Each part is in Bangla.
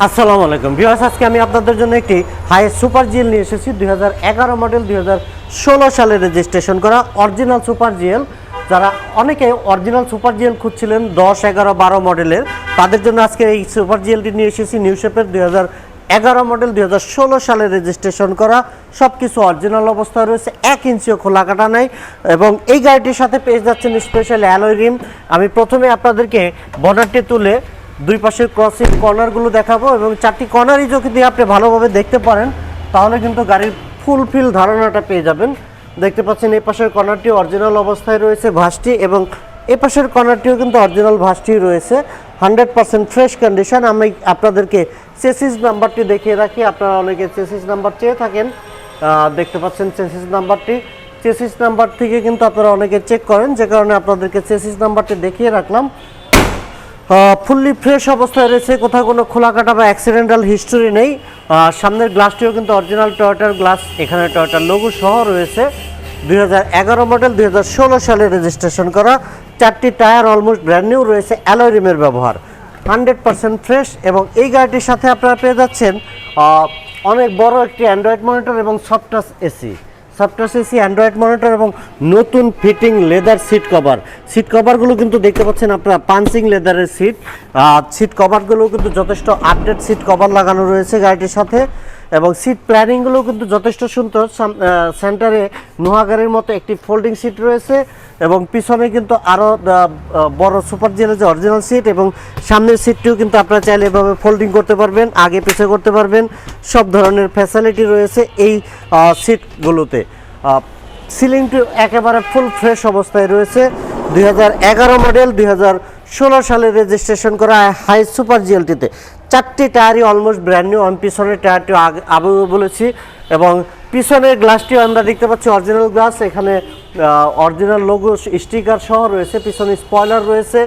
আসসালামু আলাইকুম। ভিউয়ার্স, আজকে আমি আপনাদের জন্য একটি হাই সুপার জিএল নিয়ে এসেছি, দুই হাজার এগারো মডেল, দুই হাজার ষোলো সালে রেজিস্ট্রেশন করা অরিজিনাল সুপার জিএল। যারা অনেকে অরিজিনাল সুপার জিএল খুঁজছিলেন, দশ, এগারো, বারো মডেলের, তাদের জন্য আজকে এই সুপার জিএলটি নিয়ে এসেছি নিউ শেপের দুই এগারো মডেল, দুই হাজার ষোলো সালে রেজিস্ট্রেশন করা। সব কিছু অরিজিনাল অবস্থায় রয়েছে, এক ইঞ্চিও খোলা কাটা নাই এবং এই গাড়িটির সাথে পেয়ে যাচ্ছেন স্পেশাল অ্যালয় রিম আমি প্রথমে আপনাদেরকে বর্ডারটি তুলে দুই পাশের ক্রসিং কর্নারগুলো দেখাবো এবং চারটি কর্নারই যদি আপনি ভালোভাবে দেখতে পারেন, তাহলে কিন্তু গাড়ির ফুলফিল ধারণাটা পেয়ে যাবেন। দেখতে পাচ্ছেন এই পাশের কর্নারটি অরিজিনাল অবস্থায় রয়েছে ভাসটি এবং এ পাশের কর্নারটিও কিন্তু অরিজিনাল ভাসটি রয়েছে। হান্ড্রেড পার্সেন্ট ফ্রেশ কন্ডিশন আমি আপনাদেরকে চেসিস নাম্বারটি দেখিয়ে রাখি। আপনারা অনেকে চেসিস নাম্বার চেয়ে থাকেন। দেখতে পাচ্ছেন চেসিস নাম্বারটি চেসিস নাম্বার থেকে কিন্তু আপনারা অনেকে চেক করেন। যে কারণে আপনাদেরকে চেসিস নাম্বারটি দেখিয়ে রাখলাম। ফুললি ফ্রেশ অবস্থায় রয়েছে। কোথাও কোনো খোলা কাটা বা অ্যাক্সিডেন্টাল হিস্টোরি নেই। সামনের গ্লাসটিও কিন্তু অরিজিনাল টয়োটার গ্লাস এখানে টয়োটার লোগো সহ রয়েছে। দুই হাজার এগারো মডেল দুই হাজার ষোলো সালে রেজিস্ট্রেশন করা। চারটি টায়ার অলমোস্ট ব্র্যান্ড নিউ রয়েছে অ্যালয় রিমের ব্যবহার। হান্ড্রেড পার্সেন্ট ফ্রেশ এবং এই গাড়িটির সাথে আপনারা পেয়ে যাচ্ছেন অনেক বড় একটি অ্যান্ড্রয়েড মনিটর এবং soft touch AC software CC android monitor এবং নতুন fitting leather seat cover seat কভারগুলো কিন্তু দেখতে পাচ্ছেন আপনারা পাঞ্চিং লেদারের সিট সিট কভারগুলো কিন্তু যথেষ্ট আপডেট সিট কভার লাগানো রয়েছে গাড়িটির সাথে। এবং সিট প্ল্যানিংগুলো কিন্তু যথেষ্ট সুন্দর। সেন্টারে নোহাগারের মতো একটি ফোল্ডিং সিট রয়েছে এবং পিছনে কিন্তু আরও বড় সুপার জেলের যে অরিজিনাল সিট এবং সামনের সিটটিও কিন্তু আপনারা চাইলে এভাবে ফোল্ডিং করতে পারবেন, আগে পিছিয়ে করতে পারবেন। সব ধরনের ফ্যাসিলিটি রয়েছে এই সিটগুলোতে সিলিংটি একেবারে ফুল ফ্রেশ অবস্থায় রয়েছে। দুই হাজার এগারো মডেল দুই সালে রেজিস্ট্রেশন করা হাই সুপার জিএলটিতে চারটি টায়ারই অলমোস্ট ব্র্যান্ড নিউ আমি পিছনের টায়ারটি আগে বলেছি, এবং পিছনের গ্লাসটিও আমরা দেখতে পাচ্ছি অরিজিনাল গ্লাস এখানে অরিজিনাল লোগো স্টিকার সহ রয়েছে, পিছনে স্পয়লার রয়েছে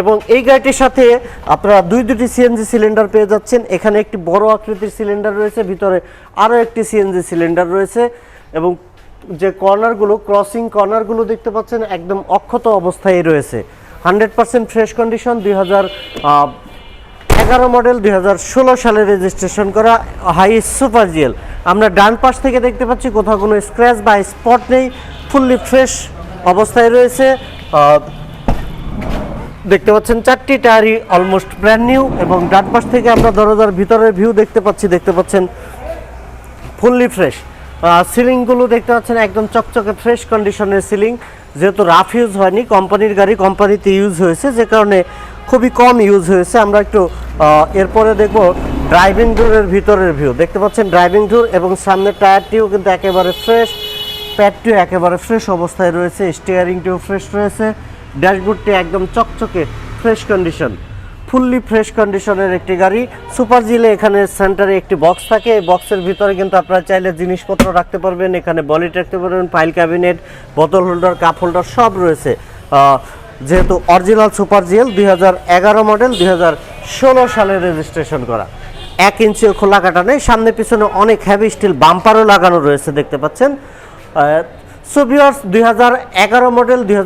এবং এই গাড়িটির সাথে আপনারা দুই দুটি সিএনজি সিলিন্ডার পেয়ে যাচ্ছেন, এখানে একটি বড় আকৃতির সিলিন্ডার রয়েছে, ভিতরে আরও একটি সিএনজি সিলিন্ডার রয়েছে, এবং যে কর্নারগুলো ক্রসিং কর্নারগুলো দেখতে পাচ্ছেন, একদম অক্ষত অবস্থায় রয়েছে। হান্ড্রেড পার্সেন্ট ফ্রেশ কন্ডিশন দুই হাজার এগারো মডেল দুই হাজার ষোলো সালে রেজিস্ট্রেশন করা হাই সুপার জিএল আমরা ডান পাশ থেকে দেখতে পাচ্ছি কোথাও কোনো স্ক্র্যাচ বা স্পট নেই ফুললি ফ্রেশ অবস্থায় রয়েছে। দেখতে পাচ্ছেন চারটি টায়ারই অলমোস্ট ব্র্যান্ড নিউ এবং ডান পাশ থেকে আমরা দরজার ভিতরের ভিউ দেখতে পাচ্ছি, দেখতে পাচ্ছেন ফুললি ফ্রেশ সিলিংগুলো দেখতে পাচ্ছেন একদম চকচকে ফ্রেশ কন্ডিশনের সিলিং যেহেতু রাফ ইউজ হয়নি কোম্পানির গাড়ি কোম্পানিতে ইউজ হয়েছে, যে কারণে খুবই কম ইউজ হয়েছে। আমরা একটু এরপরে দেখব ড্রাইভিং ডোরের ভিতরের ভিউ দেখতে পাচ্ছেন ড্রাইভিং ডোর এবং সামনের টায়ারটিও কিন্তু একেবারে ফ্রেশ প্যাডটিও একেবারে ফ্রেশ অবস্থায় রয়েছে স্টিয়ারিংটিও ফ্রেশ রয়েছে। ড্যাশবোর্ডটি একদম চকচকে ফ্রেশ কন্ডিশন ফুললি ফ্রেশ কন্ডিশনের একটি গাড়ি। সুপার জিলে এখানে সেন্টারে একটি বক্স থাকে। এই বক্সের ভিতরে কিন্তু আপনারা চাইলে জিনিসপত্র রাখতে পারবেন। এখানে বলিট রাখতে পারবেন file cabinet bottle holder cup holder সব রয়েছে। যেহেতু অরিজিনাল সুপার জিএল দু হাজার এগারো মডেল দুই হাজার ষোলো সালে রেজিস্ট্রেশন করা। এক ইঞ্চিও খোলা কাটা নেই, সামনে পিছনে অনেক হ্যাভি স্টিল বাম্পারও লাগানো রয়েছে দেখতে পাচ্ছেন। সুবিয়ার্স দুই মডেল দুই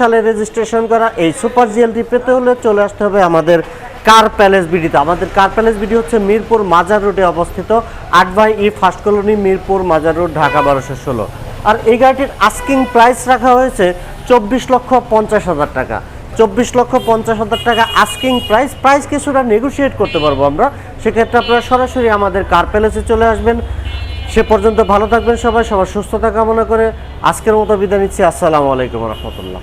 সালে রেজিস্ট্রেশন করা, এই সুপার জিএলটি পেতে হলে চলে আসতে হবে আমাদের কার প্যালেস বিডিতে। আমাদের কার প্যালেস বিডি হচ্ছে মিরপুর মাজার রোডে অবস্থিত আট by E first colony, Mirpur Mazar road, Dhaka বারোশো ষোলো। আর এই গাড়িটির আস্কিং প্রাইস রাখা হয়েছে চব্বিশ লক্ষ পঞ্চাশ হাজার টাকা। চব্বিশ লক্ষ পঞ্চাশ হাজার টাকা আস্কিং প্রাইস প্রাইস কিছুটা নেগোসিয়েট করতে পারব আমরা। সেক্ষেত্রে আপনারা সরাসরি আমাদের কার প্যালেসে চলে আসবেন। সে পর্যন্ত ভালো থাকবেন সবাই, সবার সুস্থতা কামনা করে আজকের মতো বিদায় নিচ্ছি। আসসালামু আলাইকুম রহমতুল্লাহ।